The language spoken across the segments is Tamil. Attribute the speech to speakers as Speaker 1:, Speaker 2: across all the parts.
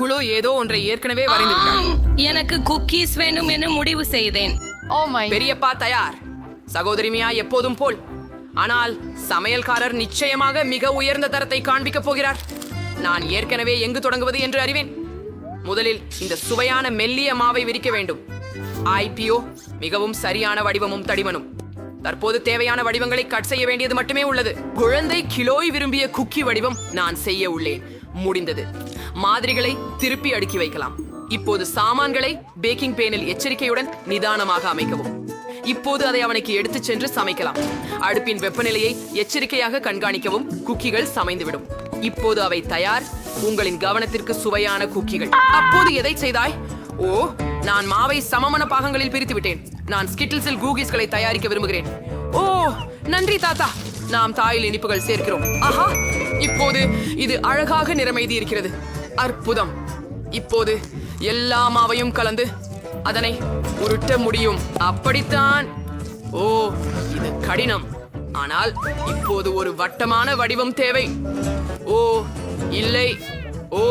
Speaker 1: குழு ஏதோ ஒன்றை ஏற்கனவே வரைந்து
Speaker 2: எனக்கு குக்கீஸ் வேணும் என்று முடிவு செய்தேன்.
Speaker 3: Oh my.
Speaker 1: பெரியப்பா தயார். சகோதரிமையா எப்போதும் போல். ஆனால் சமையல்காரர் நிச்சயமாக மிக உயர்ந்த தரத்தை காண்பிக்கப் போகிறார். நான் ஏற்கனவே எங்கு தொடங்குவது என்று அறிவேன். முதலில் இந்த சுவையான மெல்லிய மாவை விரிக்க வேண்டும். ஐபிஓ மிகவும் சரியான வடிவமும் தடிமனும். தற்போது தேவையான வடிவங்களை கட் செய்ய வேண்டியது மட்டுமே உள்ளது. குழந்தை கிலோய் விரும்பிய குக்கி வடிவம் நான் செய்ய உள்ளேன். முடிந்தது. மாதிரிகளை திருப்பி அடுக்கி வைக்கலாம். இப்போது சாமான்களை பேக்கிங் பேனில் எச்சரிக்கையுடன் நிதானமாக அமைக்கவும். இப்போது அதை அவனுக்கு எடுத்துச் சென்று சமைக்கலாம். அடுப்பின் வெப்பநிலையை எச்சரிக்கையாக கண்காணிக்கவும் குக்கிகள் சமைந்துவிடும். இப்போது அவை தயார். உங்களின் கவனத்திற்கு சுவையான குக்கிகள். அப்போது எதை செய்தாய்? ஓ நான் மாவை சமமான பாகங்களில் பிரித்து விட்டேன் நான் ஸ்கிட்டில்ஸில் கூகிஸ்களை தயாரிக்க விரும்புகிறேன். ஓ நன்றி தாத்தா. நாம் தாயில் இனிப்புகள் சேர்க்கிறோம். ஆஹா இப்போது இது அழகாக நிறமைதி இருக்கிறது அற்புதம். இப்போது எல்லா மாவையும் கலந்து அதனை உருட்ட முடியும். அப்படித்தான். ஓ இது கடினம். ஆனால் இப்போது ஒரு வட்டமான வடிவம் தேவை. ஓ இல்லை. ஓ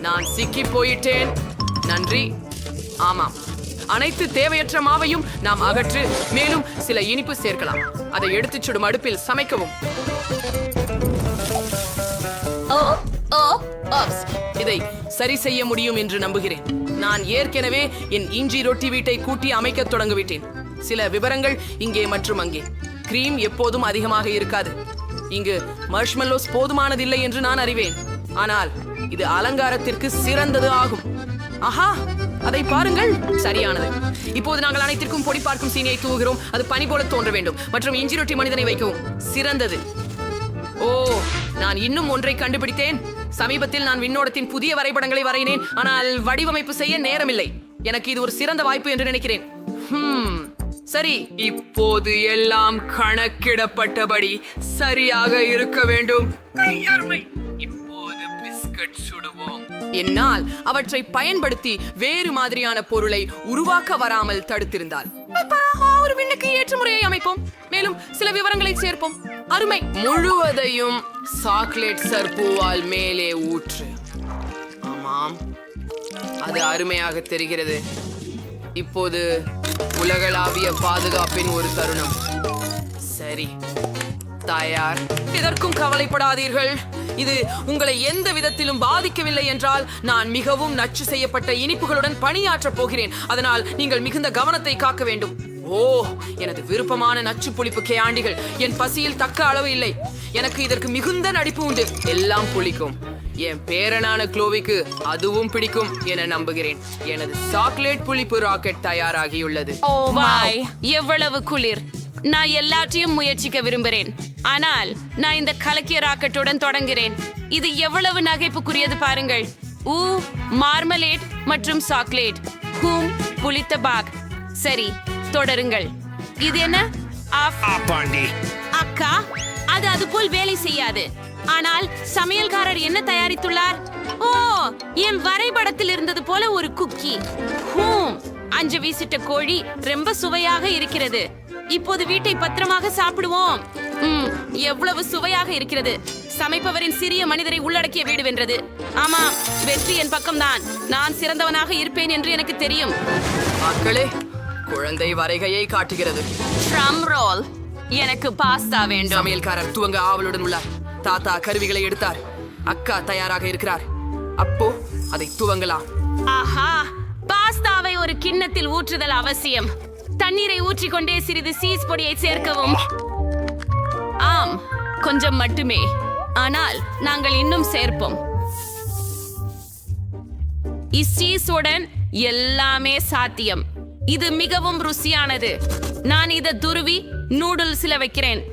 Speaker 1: நான் சிக்கி போயிட்டேன். நன்றி. ஆமாம். அனைத்து தேவையற்ற மாவையும் நாம் அகற்று மேலும் சில இனிப்பு சேர்க்கலாம். அதை எடுத்துச் சுடும் அடுப்பில் சமைக்கவும். இதை சரி செய்ய முடியும் என்று நம்புகிறேன். நான் ஏற்கனவே என் இஞ்சி ரொட்டி வீட்டை கூட்டி அமைக்கத் தொடங்கிவிட்டேன். சில விவரங்கள் இங்கே மற்றும் அங்கே. கிரீம் எப்போதும் அதிகமாக இருக்காது. இங்கு மர்ஷ்மெல்லோஸ் போதுமானதில்லை என்று நான் அறிவேன். ஆனால் இது அலங்காரத்திற்கு சிறந்தது ஆகும். ஆஹா அதை பாருங்கள். சரியானது. இப்போது நாங்கள் அனைத்திற்கும் பொடி பார்க்கும் சீனியை தூவுகிறோம். அது பனி போல தோன்ற வேண்டும். மற்றும் இஞ்சி ரொட்டி மனிதனை வைக்கவும். சிறந்தது. ஓ நான் இன்னும் ஒன்றை கண்டுபிடித்தேன். சமீபத்தில் நான் விண்ணோடத்தின் புதிய வரைபடங்களை வரையினேன். ஆனால் வடிவமைப்பு செய்ய நேரமில்லை. எனக்கு இது ஒரு சிறந்த வாய்ப்பு என்று நினைக்கிறேன். சரி. இப்போது எல்லாம் கணக்கிடப்பட்டபடி சரியாக இருக்க வேண்டும். இப்போது பிஸ்கட் சுடுவோம். என்னால் அவற்றை பயன்படுத்தி வேறு மாதிரியான பொருளை உருவாக்க வராமல் தடுத்திருந்தால் ஒரு விண்ணுக்கு ஏற்ற முறையை அமைப்போம். மேலும் சில விவரங்களை சேர்ப்போம். அருமை. முழுவதையும் சாக்லேட் சர்பூவால் மேலே ஊற்று. ஆமாம். அது அருமையாக தெரிகிறது. இப்போது உலகளாவிய பாதுகாப்பின் ஒரு தருணம். சரி. தயார். இதற்கும் கவலைப்படாதீர்கள். இது உங்களை எந்த விதத்திலும் பாதிக்கவில்லை என்றால் நான் மிகவும் நச்சு செய்யப்பட்ட இனிப்புகளுடன் பணியாற்றப் போகிறேன். அதனால் நீங்கள் மிகுந்த கவனத்தை காக்க வேண்டும். ஓ எனது விருப்பமான நச்சு புளிப்பு கேண்டிகள் என் பசியில் தக்க அளவு இல்லை. எனக்கு இதற்கு மிகுந்த நடிப்பு உண்டு. எல்லாம் புளிக்கும். என் பேரனான க்ளோவிக்கு அதுவும் பிடிக்கும் என நம்புகிறேன். எனது சாக்லேட் புளிப்பு ராக்கெட் தயாராகியுள்ளது.
Speaker 3: Oh
Speaker 2: வாய். எவ்வளவு குளிர். நான் எல்லாத்தையும் முயற்சிக்க விரும்புகிறேன். ஆனால் நான் இந்த கலக்கிய ராக்கெட்டுடன் தொடங்குகிறேன். இது எவ்வளவு நகைப்புக்குரியது பாருங்கள். ஊ மார்மலேட் மற்றும் சாக்லேட். ஹூம் புளித்த பாக். சரி தொடருங்கள். இது என்ன? அக்கா அது அதுபோல் வேலை செய்யாது. ஆனால் சமையல்காரர் என்ன தயாரித்துள்ளார்? ஓ என் வரைபடத்தில் இருந்தது போல ஒரு குக்கி. ஹூம். அஞ்சு வீசிட்ட கோழி ரொம்ப சுவையாக இருக்கிறது. இப்போது வீட்டை பத்திரமாக சாப்பிடுவோம். ம், எவ்வளவு சுவையாக இருக்கிறது. சமைப்பவரின் சிறிய மனிதரை உள்ளடக்கிய வீடு வென்றது. ஆமாம் வெற்றி என் பக்கம்தான். நான் சிறந்தவனாக இருப்பேன் என்று எனக்கு தெரியும்.
Speaker 1: மக்களே குழந்தை வரைகையை காட்டுகிறது.
Speaker 2: ட்ரம் ரோல் எனக்கு பாஸ்தா வேண்டும்.
Speaker 1: சமையல்காரர் துவங்க ஆவலுடன் உள்ளார். தாத்தா கருவிகளை எடுத்தார். அக்கா தயாராக இருக்கிறார். அப்போ அதை துவங்கலாம்.
Speaker 2: ஆஹா! பாஸ்தாவை ஒரு கிண்ணத்தில் ஊற்றுதல் அவசியம். தண்ணீரை ஊற்றிக்கொண்டே சிறிது சீஸ் பொடியை சேர்க்கவும். ஆம் கொஞ்சம் மட்டுமே. ஆனால் நாங்கள் இன்னும் சேர்ப்போம். இச்சீஸுடன் எல்லாமே சாத்தியம். இது மிகவும் ருசியானது. நான் இதை துருவி நூடுல்ஸ்ல வைக்கிறேன்.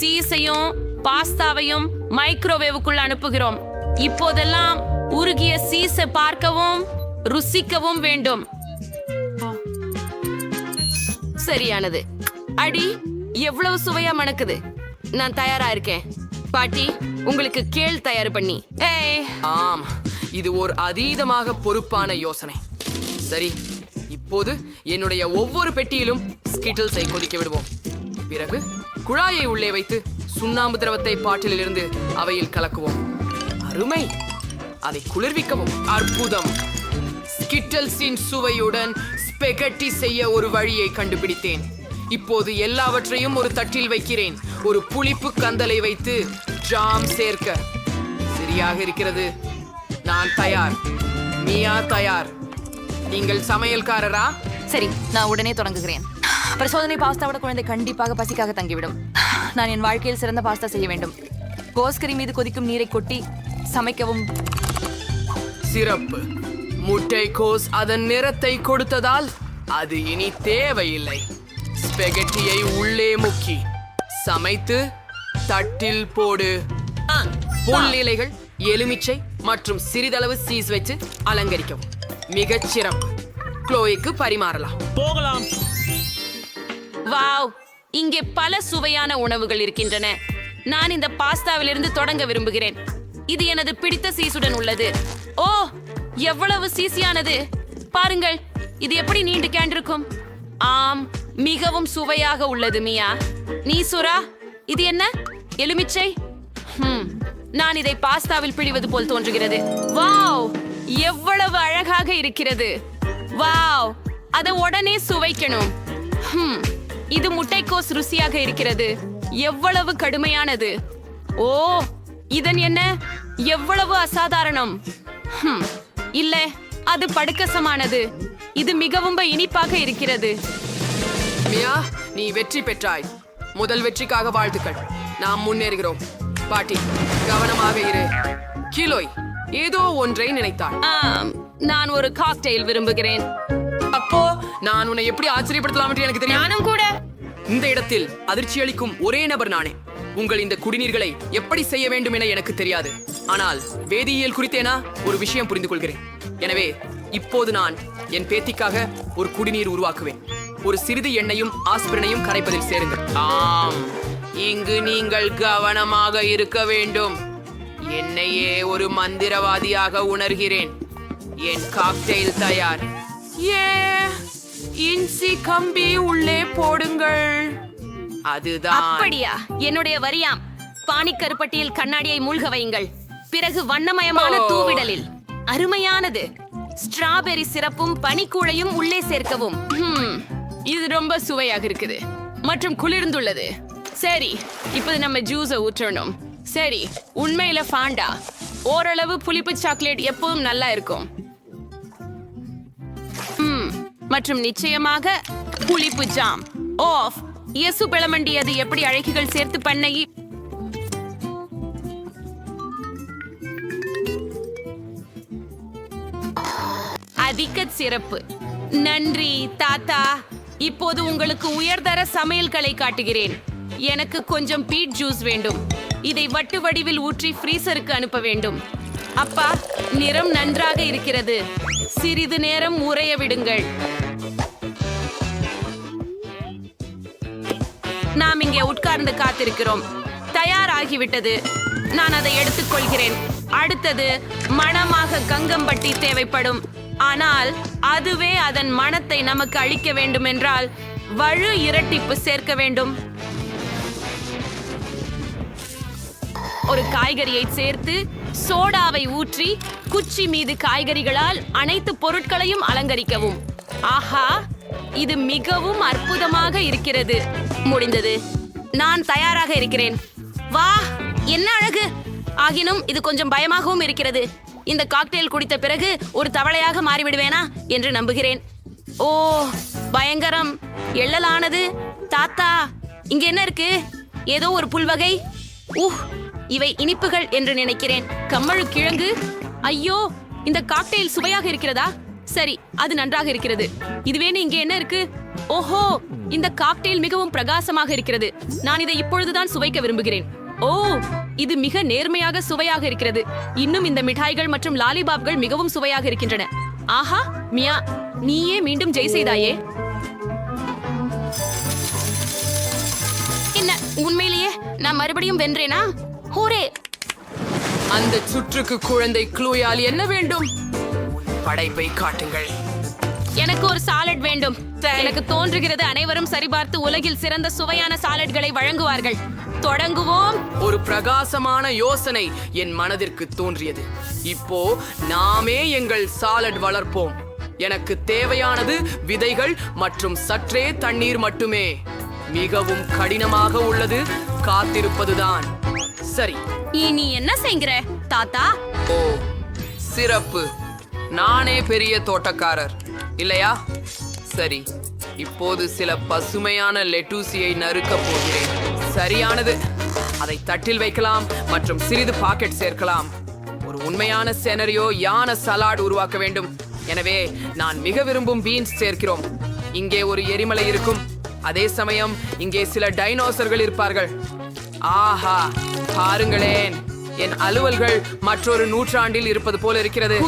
Speaker 2: சீஸையும் பாஸ்தாவையும் மைக்ரோவேவுக்குள் அனுப்புகிறோம். இப்போதெல்லாம் உருகிய சீஸை பார்க்கவும். ருசிக்கவும் வேண்டும். சரியானது. அடி எவ்வளவு சுவையா மணக்குது. நான் தயாரா இருக்கேன். பாட்டி உங்களுக்கு கேள் தயார் பண்ணி. ஏய்.
Speaker 1: ஆம் இது ஒரு அதீதமாக பொறுப்பான யோசனை. சரி இப்போது என்னுடைய ஒவ்வொரு பெட்டியிலும் ஸ்கிட்டில்ஸை கொதிக்க விடுவோம். பிறகு குழாயை உள்ளே வைத்து சுண்ணாம்பு திரவத்தை பாட்டிலிருந்து அவையில் கலக்குவோம். அருமை! அதை குளிர்விக்கவும். அற்புதம்! ஸ்கிட்டல்ஸின் சுவையுடன் ஸ்பெகட்டி செய்ய ஒரு வழியை கண்டுபிடித்தேன். இப்போது எல்லாவற்றையும் ஒரு தட்டில் வைக்கிறேன். ஒரு புளிப்பு கந்தலை வைத்து ஜாம் சேர்க்க. சரியாக இருக்கிறது. நான் தயார். மியா தயார். நீங்கள் சமையல்காரரா?
Speaker 3: சரி நான் உடனே தொடங்குகிறேன். பரிசோதனை பாஸ்தாவோட குழந்தை கண்டிப்பாக பசிக்காக தங்கிவிடும். நான் என் வாழ்க்கையில் சிறந்த பாஸ்தா செய்ய வேண்டும். கோஸ்கரி மீது கொதிக்கும் நீரை கொட்டி சமைக்கவும்.
Speaker 1: சிறப்பு. முட்டைக்கோஸ் அதன் நிறத்தை கொடுத்ததால் அது இனி தேவையில்லை. ஸ்பெகட்டியை உள்ளே முக்கி சமைத்து தட்டில் போடு. புல் இலைகள் எலுமிச்சை மற்றும் சிறிதளவு சீஸ் வச்சு அலங்கரிக்கவும். மிகச் சிறப்பு. க்ளோய்க்கு பரிமாறலாம்.
Speaker 4: போகலாம்.
Speaker 2: வாவ் இங்கே பல சுவையான உணவுகள் இருக்கின்றன. நான் இந்த பாஸ்தாவிலிருந்து தொடங்க விரும்புகிறேன். இது எனது பிடித்த சீசுடன் உள்ளது. ஓ எவ்வளவு சீசியானது? பாருங்கள் இது எப்படி நீண்டு கேண்டிருக்கும்? ஆம் மிகவும் சுவையாக உள்ளது மியா. நீ சுரா இது என்ன? எலுமிச்சை? நான் இதை பாஸ்தாவில் பிழிவது போல் தோன்றுகிறது. வாவ் எவ்வளவு அழகாக இருக்கிறது. வாவ் அதை உடனே சுவைக்கணும். இது முட்டைக்கோஸ் ருசியாக இருக்கிறது. எவ்வளவு கடுமையானது. ஓ இதன் என்ன? எவ்வளவு அசாதாரணம். ஹம், இல்ல அது படுக்கசமானது. இது மிகவும் இனிப்பாக இருக்கிறது.
Speaker 1: மியா நீ வெற்றி பெற்றாய். முதல் வெற்றிக்காக வாழ்த்துக்கள். நாம் முன்னேறுகிறோம். பாட்டி கவனமாக இரு. கிலோய் ஏதோ ஒன்றை நினைத்தாள்.
Speaker 2: நான் ஒரு காக்டெயில் விரும்புகிறேன்.
Speaker 1: அப்போ நான் உன்னை எப்படி ஆச்சரியப்படுத்தலாம் என்று எனக்கு தெரியும்?
Speaker 2: நானும் கூட.
Speaker 1: இந்த இடத்தில் அதிர்ச்சி அளிக்கும் ஒரே நபர் நானே. உங்கள் இந்த குடிநீர்களை எப்படி செய்ய வேண்டும் என எனக்கு தெரியாது. ஆனால் வேதியியல் குறித்தேனா ஒரு விஷயம் புரிந்து கொள்கிறேன் எனவே இப்போது நான் என் பேத்திக்காக ஒரு குடிநீர் உருவாக்குவேன். ஒரு சிறிது எண்ணையும் ஆஸ்பிரனையும் கரைப்பதில் சேருங்கள். ஆம் இங்கு நீங்கள் கவனமாக இருக்க வேண்டும். என்னையே ஒரு மந்திரவாதியாக உணர்கிறேன். என் காக்டெயில் தயார். ஏ இன்சி கம்பி உள்ளே போடுங்கள். அதுதான்.
Speaker 2: அப்படியா? என்னுடைய வரியாம். பானிக்கருப்பட்டியில் கண்ணாடியை மூழ்க வையுங்கள். பிறகு வண்ணமயமான. தூவிடலில். அருமையானது. ஸ்ட்ராபெரி சிறப்பும் பனிக்கூழையும் உள்ளே சேர்க்கவும். இது ரொம்ப சுவையாக இருக்குது. மற்றும் குளிர்ந்துள்ளது. சரி இப்போது நம்ம ஜூஸை ஊற்றணும். சரி உண்மையில ஃபாண்டா ஓரளவு புளிப்பு சாக்லேட் எப்பவும் நல்லா இருக்கும். மற்றும் நிச்சயமாக புளிப்பு ஜாம். ஆஃப் இயேசு பிளமண்டி அது எப்படி அழகிகள் சேர்த்து பண்ணை? அதிக சிறப்பு. நன்றி தாத்தா. இப்போது உங்களுக்கு உயர்தர சமையல்களை காட்டுகிறேன். எனக்கு கொஞ்சம் பீட் ஜூஸ் வேண்டும். இதை வட்டு வடிவில் ஊற்றி ஃப்ரீசருக்கு அனுப்ப வேண்டும். அப்பா நிறம் நன்றாக இருக்கிறது. சிறிது நேரம் உறைய விடுங்கள். நாம் இங்கே உட்கார்ந்து காத்திருக்கிறோம். தயாராகிவிட்டது. நான் அதை எடுத்துக்கொள்கிறேன். அடுத்தது மணமாக கங்கம்பட்டி தேவைப்படும். ஆனால் அதுவே அதன் மனத்தை நமக்கு அளிக்க வேண்டும் என்றால் வலு இரட்டிப்பு சேர்க்க வேண்டும். ஒரு காய்கறியை சேர்த்து சோடாவை ஊற்றி குச்சி மீது காய்கறிகளால் அனைத்து பொருட்களையும் அலங்கரிக்கவும். ஆஹா! இது மிகவும் அற்புதமாக இருக்கிறது. முடிந்தது. நான் தயாராக இருக்கிறேன். வா என்ன அழகு? ஆகினும் இது கொஞ்சம் பயமாகவும் இருக்கிறது. இந்த காக்டெயில் குடித்த பிறகு ஒரு தவளையாக மாறிவிடுவேனா என்று நம்புகிறேன். ஓ பயங்கரம். எள்ளலானது. தாத்தா இங்க என்ன இருக்கு? ஏதோ ஒரு புல்வகை? உஹ் இவை இனிப்புகள் என்று நினைக்கிறேன். கம்மழு கிழங்கு ஐயோ இந்த காக்டெயில் சுவையாக இருக்கிறதா? சரி அது நன்றாக இருக்கிறது. இதுவேன்னு இங்கே என்ன இருக்கு? ஓஹோ இந்த காக்டெயில் மிகவும் பிரகாசமாக இருக்கிறது. நான் இதை இப்பொழுதுதான் சுவைக்க விரும்புகிறேன். ஓ இது மிக நேர்மையாக சுவையாக இருக்கிறது. இன்னும் இந்த மிட்டாய்கள் மற்றும் லாலிபாப்கள் மிகவும் சுவையாக இருக்கின்றன. ஆஹா மியா நீயே மீண்டும் ஜெய் செய்தாயே. என்ன உண்மையிலேயே நான் மறுபடியும் வென்றேனா? ஹோரே!
Speaker 1: அந்த சுற்றுக்கு குழந்தை குளோயால் என்ன வேண்டும்? படைப்பை காட்டுங்கள்.
Speaker 2: எனக்கு ஒரு சாலட் வேண்டும். எனக்கு தோன்றுகிறது அனைவரும் சரிபார்த்து உலகில் சிறந்த சுவையான சாலட்களை வழங்குவார்கள். தொடங்குவோம்.
Speaker 1: ஒரு பிரகாசமான யோசனை என் மனதிற்கு தோன்றியது. இப்போ நாமே எங்கள் சாலட் வளர்ப்போம். எனக்கு தேவையானது விதைகள் மற்றும் சற்றே தண்ணீர் மட்டுமே. மிகவும் கடினமாக உள்ளது காத்திருப்பதுதான். சரி.
Speaker 2: இனி என்ன செய்கிற தாத்தா?
Speaker 1: ஓ சிறப்பு. நானே பெரிய தோட்டக்காரர். இல்லையா? சரி. இப்போது சில பசுமையான லெட்டூசியை நறுக்கப் போகிறேன். சரியானது. அதை தட்டில் வைக்கலாம் மற்றும் சிறிது பாக்கெட் சேர்க்கலாம். ஒரு உண்மையான செனரியோ யான சலாட் உருவாக்க வேண்டும். எனவே நான் மிக விரும்பும் பீன்ஸ் சேர்க்கிறோம். இங்கே ஒரு எரிமலை இருக்கும். அதே சமயம் இங்கே சில டைனோசர்கள் இருப்பார்கள். ஆஹா! பாருங்களேன். என் அலுவல்கள் மற்றொரு நூற்றாண்டில் இருப்பது போல இருக்கிறது.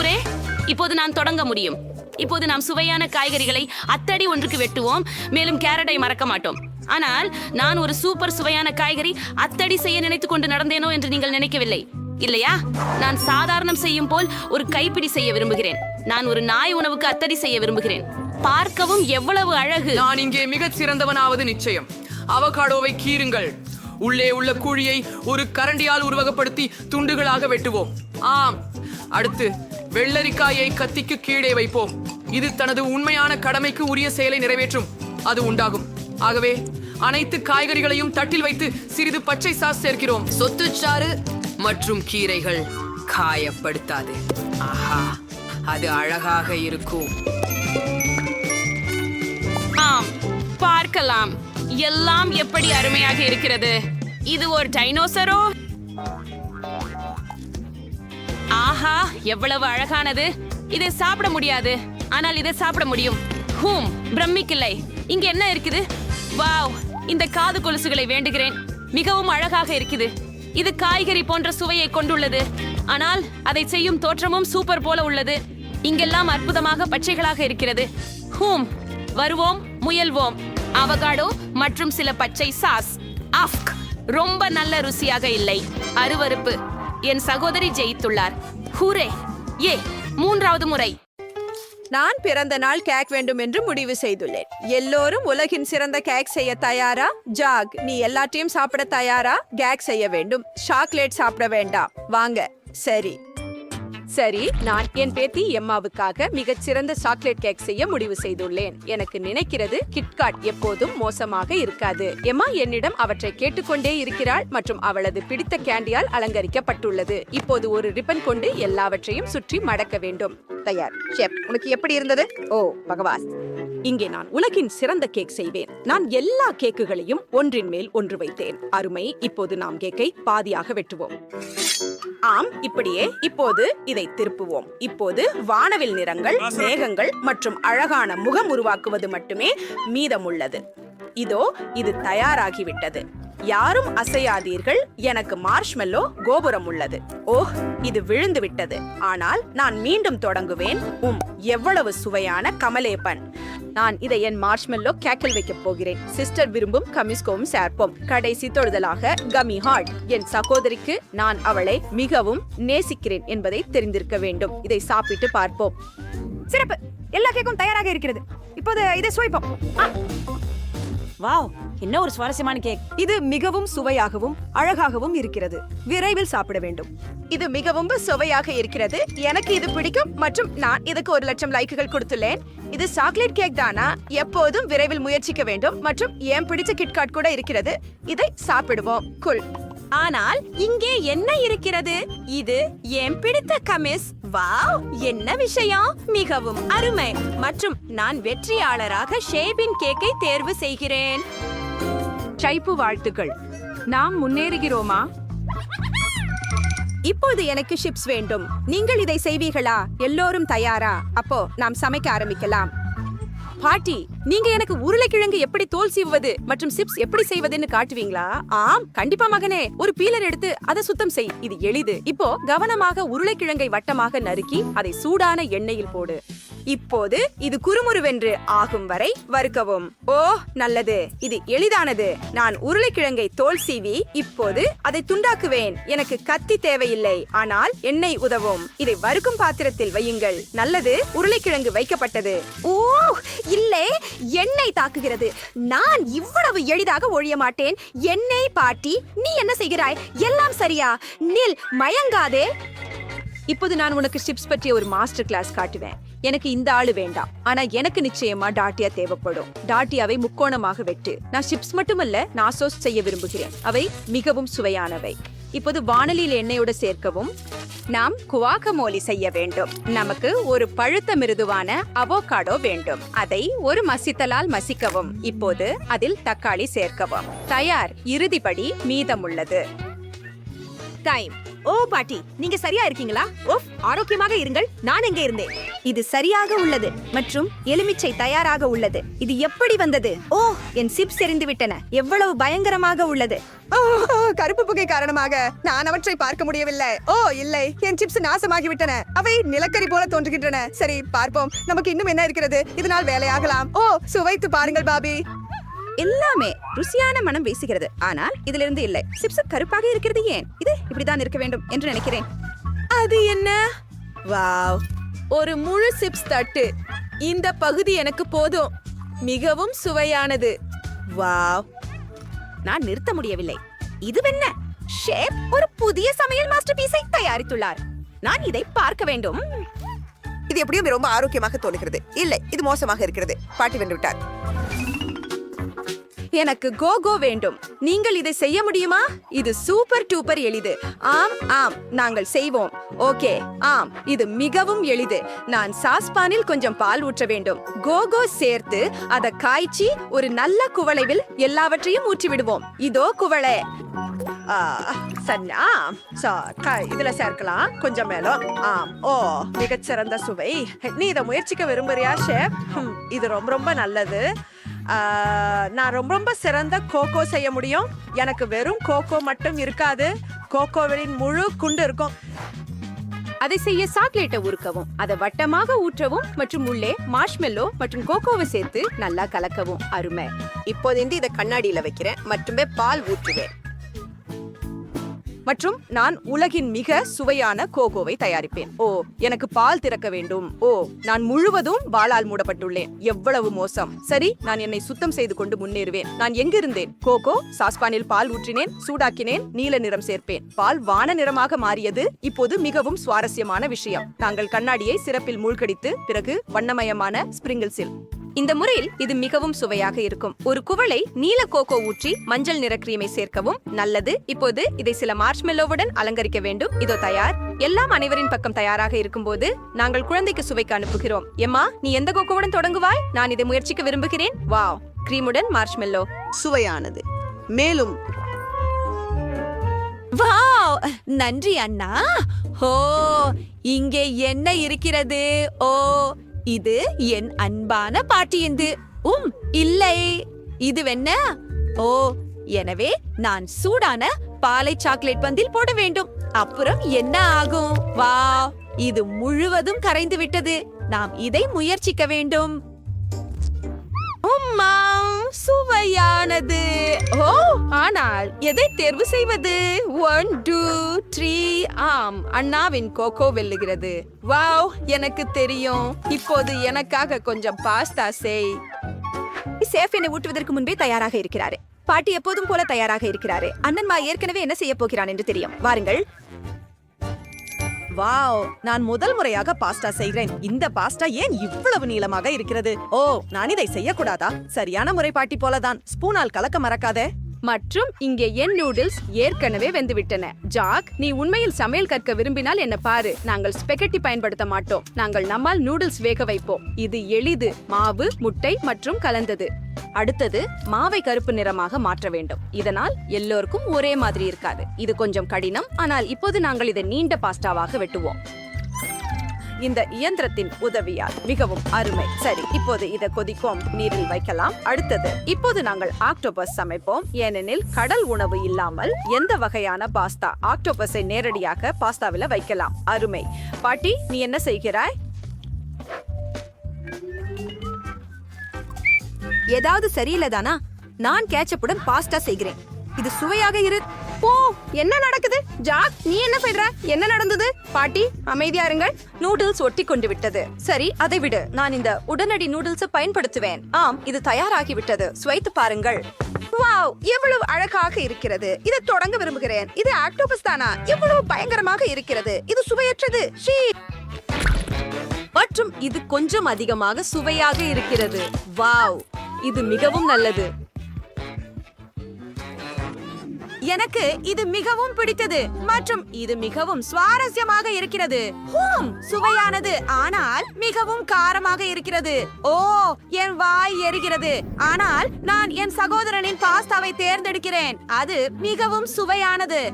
Speaker 2: இப்போது நான் தொடங்க முடியும். இப்போது நாம் சுவையான காய்கறிகளை அத்தடி ஒன்றுக்கு வெட்டுவோம். மேலும் கேரட்டை மறக்க மாட்டோம். ஆனால் நான் ஒரு சூப்பர் சுவையான காய்கறி அத்தடி செய்ய நினைத்துக் கொண்டு நடந்தேனோ என்று நீங்கள் நினைக்கவில்லை. இல்லையா? நான் சாதாரணம் செய்யும் போல் ஒரு கைப்பிடி செய்ய விரும்புகிறேன். நான் ஒரு நாய் உணவுக்கு அத்தடி செய்ய விரும்புகிறேன். பார்க்கவும் எவ்வளவு அழகு.
Speaker 1: நான் இங்கே மிகச் சிறந்தவனாவது நிச்சயம். அவகாடோவை கீறுங்கள். உள்ளே உள்ள குழியை ஒரு கரண்டியால் உருவகப்படுத்தி துண்டுகளாக வெட்டுவோம். ஆம். அடுத்து வெள்ளரிக்காயை கத்திக்கு கீழே வைப்போம். இது தனது உண்மையான கடமைக்கு உரிய செயலை நிறைவேற்றும். அது உண்டாகும். ஆகவே அனைத்து காய்கறிகளையும் தட்டில் வைத்து சிறிது பச்சை சாஸ் சேர்க்கிறோம். சொத்துச்சாறு மற்றும் கீரைகள் காயப்படுத்தாது. ஆஹா அது அழகாக இருக்கும்.
Speaker 2: ஆம் பார்க்கலாம். எல்லாம் எப்படி அருமையாக இருக்கிறது? இது ஒரு டைனோசரோ? ஆஹா எவ்வளவு அழகானது. இதை சாப்பிட முடியாது. ஆனால் இதை சாப்பிட முடியும். ஹூம் பிரமிக்கில்லை. இங்க என்ன இருக்குது? வாவ் இந்த காது கொலுசுகளை வேண்டுகிறேன். மிகவும் அழகாக இருக்குது. இது காய்கறி போன்ற சுவையை கொண்டுள்ளது. ஆனால் அதை செய்யும் தோற்றமும் சூப்பர் போல உள்ளது. இங்கெல்லாம் அற்புதமாக பச்சைகளாக இருக்கிறது. ஹூம் வருவோம் முயல்வோம். அவகாடோ மற்றும் சில பச்சை சாஸ். அஃப்க் ரொம்ப நல்ல ருசியாக இல்லை. அருவருப்பு என் சகோதரி ஜெயித்துள்ளார். ஹூரே ஏ மூன்றாவது முறை.
Speaker 4: நான் பிறந்த நாள் கேக் வேண்டும் என்று முடிவு செய்துள்ளேன். எல்லோரும் உலகின் சிறந்த கேக் செய்ய தயாரா? ஜாக் நீ எல்லாத்தையும் சாப்பிட தயாரா? கேக் செய்ய வேண்டும். சாக்லேட் சாப்பிட வேண்டாம். வாங்க சரி. சரி நான் என் பேத்தி எம்மாவுக்காக மிகச் சிறந்த சாக்லேட் கேக் செய்ய முடிவு செய்துள்ளேன். எனக்கு நினைக்கிறது கிட்காட் எப்போதும் மோசமாக இருக்காது. எம்மா என்னிடம் அவற்றை கேட்டுக்கொண்டே இருக்கிறாள் மற்றும் அவளது பிடித்த கேண்டியால் அலங்கரிக்கப்பட்டுள்ளது. இப்போது ஒரு ரிப்பன் கொண்டு எல்லாவற்றையும் சுற்றி மடக்க வேண்டும். தயார். ஷெப் உனக்கு எப்படி இருந்தது? ஓ பகவாஸ். இங்கே நான் உலகின் சிறந்த கேக் செய்வேன். நான் எல்லா கேக்குகளையும் ஒன்றின் மேல் ஒன்று வைத்தேன். அருமை இப்போது நாம் கேக்கை பாதியாக வெட்டுவோம். ஆம் இப்படியே. இப்போது இதை திருப்புவோம். இப்போது வானவில் நிறங்கள் மேகங்கள் மற்றும் அழகான முகம் உருவாக்குவது மட்டுமே மீதமுள்ளது. இதோ இது தயாராகிவிட்டது. யாரும் அசையாதீர்கள். எனக்கு மார்ஷ்மெல்லோ கோபுரம் உள்ளது. ஓஹ் இது விழுந்து விட்டது. ஆனால் நான் மீண்டும் தொடங்குவேன். உம் எவ்வளவு சுவையான கமலேபன் நான் இதை என் மார்ஷ்மெல்லோ கேக்கல் வைக்கப் போகிறேன். சிஸ்டர் விரும்பும் கமிஸ்கோவும் சேர்ப்போம். கடைசி தொடுதலாக கமி ஹார்ட் என் சகோதரிக்கு நான் அவளை மிகவும் நேசிக்கிறேன் என்பதை தெரிந்திருக்க வேண்டும். இதை சாப்பிட்டு பார்ப்போம்.
Speaker 5: சிறப்பு. எல்லா கேக்கும் தயாராக இருக்கிறது. இப்போது இதை சுவைப்போம். வாவ் என்ன ஒரு சுவாரஸ்யமான கேக். இது மிகவும் சுவையாகவும் அழகாகவும் இருக்கிறது. விரைவில் சாப்பிட வேண்டும்.
Speaker 4: இது மிகவும் சுவையாக இருக்கிறது. எனக்கு இது பிடிக்கும் மற்றும் நான் இதுக்கு ஒரு லட்சம் லைக்குகள் கொடுத்துள்ளேன். இது சாக்லேட் கேக் தானா? எப்போதும் விரைவில் முயற்சிக்க வேண்டும் மற்றும் ஏன் பிடிச்ச கிட்காட் கூட இருக்கிறது. இதை சாப்பிடுவோம். குல். ஆனால் இங்கே என்ன இருக்கிறது? இது என் பிடித்த கமிஸ். வாவ்! என்ன விஷயம்? மிகவும் அருமை. மற்றும் நான் வெற்றியாளராக ஷேபின் கேக்கை தேர்வு செய்கிறேன்.
Speaker 5: சைப்பு வாழ்த்துக்கள். நாம் முன்னேறுகிறோமா?
Speaker 4: இப்போது எனக்கு சிப்ஸ் வேண்டும். நீங்கள் இதை செய்வீர்களா? எல்லோரும் தயாரா? அப்போ நாம் சமைக்க ஆரம்பிக்கலாம். பாட்டி நீங்க எனக்கு உருளைக்கிழங்கு எப்படி தோல் சீவுவது மற்றும் சிப்ஸ் எப்படி செய்வதுன்னு காட்டுவீங்களா? ஆம் கண்டிப்பா மகனே. ஒரு பீலர் எடுத்து அதை சுத்தம் செய். இது எளிது. இப்போ கவனமாக உருளைக்கிழங்கை வட்டமாக நறுக்கி அதை சூடான எண்ணெயில் போடு. இப்போது இது குறுமுறுவென்று ஆகும் வரை வறுக்கவும். ஓ நல்லது. இது எளிதானது. நான் உருளைக்கிழங்கை தோல் சீவி இப்போது அதை துண்டாக்குவேன். எனக்கு கத்தி தேவையில்லை. ஆனால் எண்ணெய் உதவும். இதை வறுக்கும் பாத்திரத்தில் வையுங்கள். நல்லது உருளைக்கிழங்கு வைக்கப்பட்டது.
Speaker 5: ஓ இல்லை எண்ணெய் தாக்குகிறது. நான் இவ்வளவு எளிதாக ஒழிய மாட்டேன். எண்ணெய் பாட்டி நீ என்ன செய்கிறாய்? எல்லாம் சரியா? நில் மயங்காதே.
Speaker 4: இப்போது நான் உனக்கு சிப்ஸ் பற்றிய ஒரு மாஸ்டர் கிளாஸ் காட்டுவேன். எனக்கு இந்த ஆளு வேண்டாம். ஆனா எனக்கு நிச்சயமா டாட்டியா தேவைப்படும். டாட்டியாவை முக்கோணமாக வெட்டு. நான் சிப்ஸ் மட்டுமல்ல நாசோஸ் செய்ய விரும்புகிறேன். அவை மிகவும் சுவையானவை. இப்போது வானலியில் எண்ணெயோட சேர்க்கவும். நாம் குவாகமோலி செய்ய வேண்டும். நமக்கு ஒரு பழுத்த மிருதுவான அவோகாடோ வேண்டும். அதை ஒரு மசித்தலால் மசிக்கவும். இப்போது அதில் தக்காளி சேர்க்கவும். தயார். இறுதிப்படி மீதமுள்ளது.
Speaker 5: டைம் ஓ பாட்டி நீங்க சரியா இருக்கீங்களா? ஓஃப் ஆரோக்கியமாக இருங்கள். நான் எங்கே இருந்தேன்? இது சரியாக உள்ளது மற்றும் எலுமிச்சை தயாராக உள்ளது. இது எப்படி வந்தது? ஓ என் சிப்ஸ் எரிந்து விட்டன. எவ்வளவு பயங்கரமாக உள்ளது.
Speaker 4: கருப்பு புகை காரணமாக நான் அவற்றை பார்க்க முடியவில்லை. ஓ இல்லை என் சிப்ஸ் நாசமாகிவிட்டன அவை நிலக்கரி போல தோன்றுகின்றன. சரி பார்ப்போம். நமக்கு இன்னும் என்ன இருக்கிறது? இதனால் வேலையாகலாம். ஓ சுவைத்து பாருங்கள் பாபி. எல்லாமே ருசியான மனம் வீசுகிறது. ஆனால் இதிலிருந்து இல்லை. சிப்ஸ் கருப்பாக இருக்கிறது ஏன்? இது இப்படிதான் இருக்க வேண்டும் என்று நினைக்கிறேன். அது என்ன? வாவ். ஒரு முழு சிப்ஸ் தட்டு. இந்த பகுதி எனக்கு போதும். மிகவும் சுவையானது. வாவ். நான் நிறுத்த முடியவில்லை. இதுவென்ன ஷேப் ஒரு புதிய சமையல் மாஸ்டர் பீஸை தயாரித்துள்ளார். நான் இதை பார்க்க வேண்டும்.
Speaker 6: இது எப்படியும் ரொம்ப ஆரோக்கியமாக தோணுகிறது இல்லை இது மோசமாக இருக்கிறது. பாட்டி வென்று விட்டார்.
Speaker 4: எனக்கு கோகோ வேண்டும். நீங்கள் இதை செய்ய முடியுமா? இது சூப்பர் டூப்பர் எளிது. ஆம் ஆம் நாங்கள் செய்வோம். ஓகே ஆம் இது மிகவும் எளிது. நான் சாஸ்பானில் கொஞ்சம் பால் ஊற்ற வேண்டும். கோகோ சேர்த்து அதை காய்ச்சி ஒரு நல்ல குவளைவில் எல்லாவற்றையும் ஊற்றி விடுவோம் இதோ குவளை. சன்னா சரி க- இதுல சேர்க்கலாம். கொஞ்சம் மேலும். ஆம் ஓ மிகச்சிறந்த சுவை. நீ இதை முயற்சிக்க விரும்புறியா ஷேப்? இது ரொம்ப ரொம்ப நல்லது. நான் ரொம்ப ரொம்ப சிறந்த கோகோ செய்ய முடியும். எனக்கு வெறும் கோகோ மட்டும் இருக்காது. கோகோவின் முழு குண்டு இருக்கும். அதை செய்ய சாக்லேட்டை உருக்கவும் அதை வட்டமாக ஊற்றவும் மற்றும் உள்ளே மார்ஷ்மெல்லோ மற்றும் கோகோவை சேர்த்து நல்லா கலக்கவும். அருமை.
Speaker 6: இப்போது இதை கண்ணாடியில வைக்கிறேன். மட்டுமே பால் ஊற்றுவேன்.
Speaker 4: மற்றும் நான் உலகின் மிக சுவையான கோகோவை தயாரிப்பேன். ஓ எனக்கு பால் திறக்க வேண்டும். ஓ நான் முழுவதும் வாளால் மூடப்பட்டுள்ளேன். எவ்வளவு மோசம். சரி நான் என்னை சுத்தம் செய்து கொண்டு முன்னேறுவேன். நான் எங்கிருந்தேன்? கோகோ சாஸ்பானில் பால் ஊற்றினேன் சூடாக்கினேன் நீல நிறம் சேர்ப்பேன். பால் வான நிறமாக மாறியது இப்போது மிகவும் சுவாரஸ்யமான விஷயம். நாங்கள் கண்ணாடியை சிறப்பில் மூழ்கடித்து பிறகு வண்ணமயமான ஸ்பிரிங்கிள்ஸில் இந்த முறையில் இது மிகவும் சுவையாக இருக்கும். ஒரு குவளை நீல கோகோ ஊற்றி மஞ்சள் நிற கிரீமை சேர்க்கவும் நல்லது. இப்போது இதை சில மார்ஷ்மெல்லோவுடன் அலங்கரிக்க வேண்டும். இதோ தயார். எல்லாம் அனைவரின் பக்கம் தயாராக இருக்கும்போது நாங்கள் குழந்தைக்கு சுவைக்கு அனுப்புகிறோம். எம்மா நீ எந்த கோகோவுடன் தொடங்குவாய்? நான் இதை முயற்சிக்க விரும்புகிறேன். வாவ். கிரீமுடன் மார்ஷ்மெல்லோ
Speaker 6: சுவையானது. மேலும்
Speaker 4: வாவ். நன்றி அண்ணா. ஓ இங்கே என்ன இருக்கிறது? ஓ இது என் அன்பான பாட்டியந்து. உம் இல்லை. இதுவென்ன? ஓ எனவே நான் சூடான பாலை சாக்லேட் பந்தில் போட வேண்டும். அப்புறம் என்ன ஆகும்? வா இது முழுவதும் கரைந்து விட்டது நாம் இதை முயற்சிக்க வேண்டும். உம்மா சுவையானது. ஓ ஆனால் எதை தேர்வு செய்வது? ஒன் டூ த்ரீ ஆம் அண்ணாவின் கோகோ வெல்லுகிறது. வாவ் எனக்கு தெரியும். இப்போது எனக்காக கொஞ்சம் பாஸ்தா செய்.
Speaker 5: சேஃப் என்னை ஊட்டுவதற்கு முன்பே தயாராக இருக்கிறாரு. பாட்டி எப்போதும் போல தயாராக இருக்கிறாரு. அண்ணன்மா ஏற்கனவே என்ன செய்ய போகிறான் என்று தெரியும். வாருங்கள்.
Speaker 4: வாவ் நான் முதல் முறையாக பாஸ்தா செய்கிறேன். இந்த பாஸ்தா ஏன் இவ்வளவு நீளமாக இருக்கிறது? ஓ நான் இதை செய்யக்கூடாதா? சரியான முறை பாட்டி போலதான். ஸ்பூனால் கலக்க மறக்காதே. மற்றும் இங்கே என் நூடுல்ஸ் ஏற்கனவே வெந்துவிட்டன. ஜாக் நீ உண்மையில் சமையல் கற்க விரும்பினால் என்ன பாரு. நாங்கள் ஸ்பெகட்டி பயன்படுத்த மாட்டோம். நாங்கள் நம்மால் நூடுல்ஸ் வேக வைப்போம். இது எளிது. மாவு முட்டை மற்றும் கலந்தது. அடுத்தது மாவை கருப்பு நிறமாக மாற்ற வேண்டும். இதனால் எல்லோருக்கும் ஒரே மாதிரி இருக்காது. இது கொஞ்சம் கடினம். ஆனால் இப்போது நாங்கள் இதை நீண்ட பாஸ்டாவாக வெட்டுவோம். இந்த இயந்திரத்தின் உதவியால் மிகவும் அருமை. சரி இப்போது இதை கொதிக்கும் நீரில் வைக்கலாம். அடுத்தது இப்போது நாங்கள் ஆக்டோபஸ் சமைப்போம். ஏனெனில் கடல் உணவு இல்லாமல் எந்த வகையான பாஸ்தா ஆக்டோபஸை நேரடியாக பாஸ்தாவில வைக்கலாம். அருமை. பாட்டி நீ என்ன செய்கிறாய்? ஏதாவது சரியில்லை தானா நான் கேச்சப்புடன் பாஸ்தா செய்கிறேன். இது சுவையாக இரு.
Speaker 7: ஓ என்ன நடக்குது? ஜாக் நீ என்ன செய்ற என்ன நடந்தது? பாட்டி அமைதியா இருங்கள்.
Speaker 8: நூடுல்ஸ் ஒட்டி கொண்டு விட்டது. சரி அதை விடு. நான் இந்த உடனடி நூடுல்ஸ் பயன்படுத்துவேன். ஆம் இது தயாராகி விட்டது. சுவைத்து பாருங்கள்.
Speaker 7: வாவ் எவ்வளவு அழகாக இருக்கிறது. இதை தொடங்க விரும்புகிறேன். இது ஆக்டோபஸ் தானா? எவ்வளவு பயங்கரமாக இருக்கிறது. இது சுவையற்றது. ஷீ.
Speaker 4: மற்றும் இது கொஞ்சம் அதிகமாக சுவையாக இருக்கிறது. வாவ் இது மிகவும் நல்லது. எனக்கு இது மிகவும் பிடித்தது மற்றும் இது மிகவும் சுவாரஸ்யமாக இருக்கிறது. ஹூம் சுவையானது. ஆனால் மிகவும் காரமாக இருக்கிறது. ஓ என் வாய் எரிகிறது. ஆனால் நான் என் சகோதரனின் பாஸ்தாவை தேர்ந்தெடுக்கிறேன். அது மிகவும் சுவையானது.